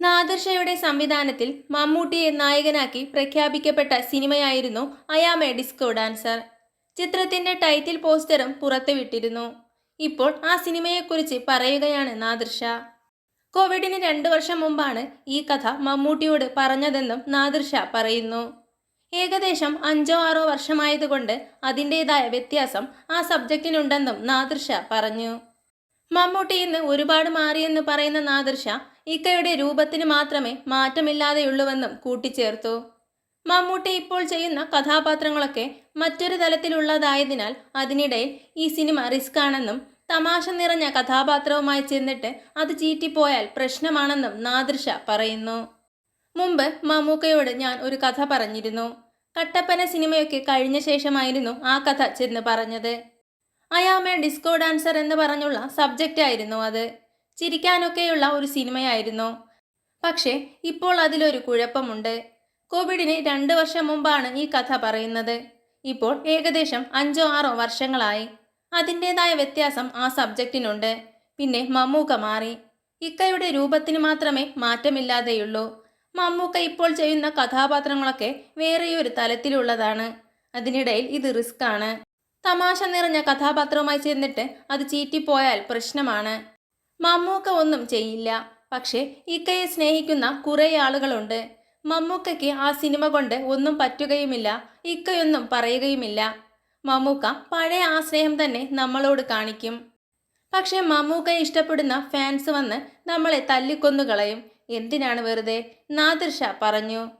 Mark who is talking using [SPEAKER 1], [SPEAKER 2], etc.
[SPEAKER 1] നാദിർഷയുടെ സംവിധാനത്തിൽ മമ്മൂട്ടിയെ നായകനാക്കി പ്രഖ്യാപിക്കപ്പെട്ട സിനിമയായിരുന്നു I am a disco dancer. ചിത്രത്തിന്റെ ടൈറ്റിൽ പോസ്റ്ററും പുറത്തുവിട്ടിരുന്നു. ഇപ്പോൾ ആ സിനിമയെക്കുറിച്ച് പറയുകയാണ് നാദർഷ. കോവിഡിന് രണ്ടു വർഷം മുമ്പാണ് ഈ കഥ മമ്മൂട്ടിയോട് പറഞ്ഞതെന്നും നാദർഷ പറയുന്നു. ഏകദേശം അഞ്ചോ ആറോ വർഷമായതുകൊണ്ട് അതിന്റെതായ വ്യത്യാസം ആ സബ്ജക്റ്റിനുണ്ടെന്നും നാദർഷ പറഞ്ഞു. മമ്മൂട്ടി ഇന്ന് ഒരുപാട് മാറിയെന്ന് പറയുന്ന നാദർഷ ഇക്കയുടെ രൂപത്തിന് മാത്രമേ മാറ്റമില്ലാതെയുള്ളൂവെന്നും കൂട്ടിച്ചേർത്തു. മമ്മൂട്ടി ഇപ്പോൾ ചെയ്യുന്ന കഥാപാത്രങ്ങളൊക്കെ മറ്റൊരു തലത്തിലുള്ളതായതിനാൽ അതിനിടയിൽ ഈ സിനിമ റിസ്ക് ആണെന്നും തമാശ നിറഞ്ഞ കഥാപാത്രവുമായി ചെന്നിട്ട് അത് ചീറ്റിപ്പോയാൽ പ്രശ്നമാണെന്നും നാദൃഷ പറയുന്നു. മുമ്പ് മമ്മൂക്കയോട് ഞാൻ ഒരു കഥ പറഞ്ഞിരുന്നു. കട്ടപ്പന സിനിമയൊക്കെ കഴിഞ്ഞ ശേഷമായിരുന്നു ആ കഥ ചെന്ന് പറഞ്ഞത്. അയാമെ ഡിസ്കോ ഡാൻസർ എന്ന് പറഞ്ഞുള്ള സബ്ജക്റ്റ് ആയിരുന്നു അത്. ചിരിക്കാനൊക്കെയുള്ള ഒരു സിനിമയായിരുന്നു. പക്ഷേ ഇപ്പോൾ അതിലൊരു കുഴപ്പമുണ്ട്. കോവിഡിന് രണ്ട് വർഷം മുമ്പാണ് ഈ കഥ പറയുന്നത്. ഇപ്പോൾ ഏകദേശം അഞ്ചോ ആറോ വർഷങ്ങളായി. അതിന്റെതായ വ്യത്യാസം ആ സബ്ജക്റ്റിനുണ്ട് പിന്നെ മമ്മൂക്ക മാറി. ഇക്കയുടെ രൂപത്തിന് മാത്രമേ മാറ്റമില്ലാതെയുള്ളൂ. മമ്മൂക്ക ഇപ്പോൾ ചെയ്യുന്ന കഥാപാത്രങ്ങളൊക്കെ വേറെയൊരു തലത്തിലുള്ളതാണ്. അതിനിടയിൽ ഇത് റിസ്ക് ആണ്. തമാശ നിറഞ്ഞ കഥാപാത്രവുമായി ചെന്നിട്ട് അത് ചീറ്റിപ്പോയാൽ പ്രശ്നമാണ്. മമ്മൂക്ക ഒന്നും ചെയ്യില്ല. പക്ഷേ ഇക്കയെ സ്നേഹിക്കുന്ന കുറേ ആളുകളുണ്ട്. മമ്മൂക്കയ്ക്ക് ആ സിനിമ കൊണ്ട് ഒന്നും പറ്റുകയുമില്ല. ഇക്കയൊന്നും പറയുകയുമില്ല. മമ്മൂക്ക പഴയ ആ സ്നേഹം തന്നെ നമ്മളോട് കാണിക്കും. പക്ഷേ മമ്മൂക്കയെ ഇഷ്ടപ്പെടുന്ന ഫാൻസ് വന്ന് നമ്മളെ തല്ലിക്കൊന്നു കളയും എന്തിനാണ് വെറുതെ? നാദിർഷ പറഞ്ഞു.